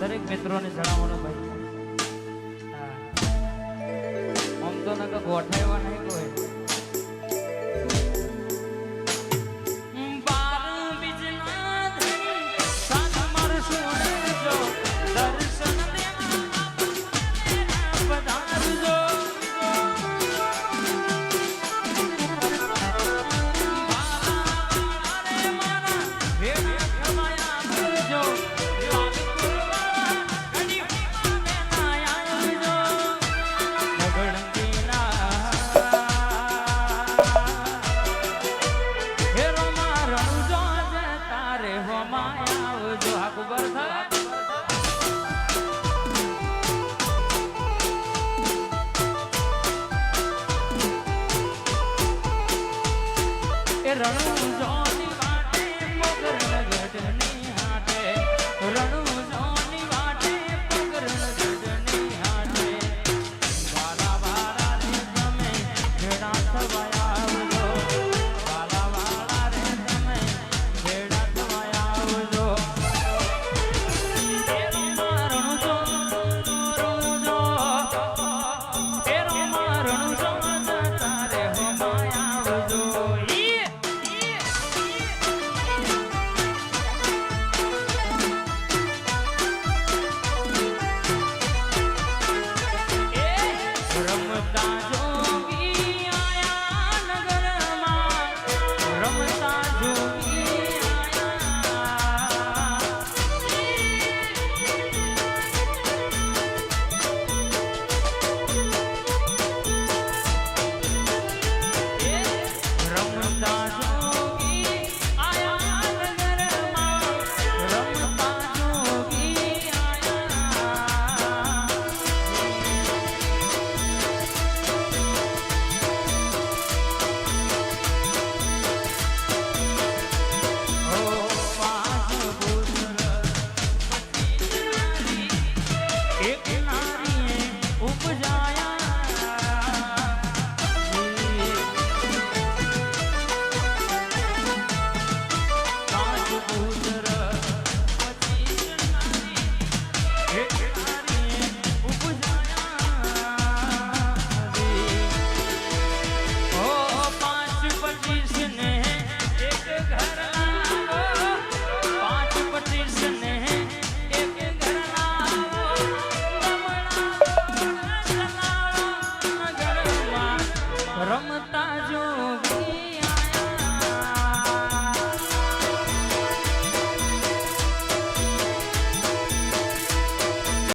દરેક મિત્રોને જણાવવાનું ભાઈ. આમ તો નકર ગોઠાવ્યા નહીં કોઈ રણું જો રમતા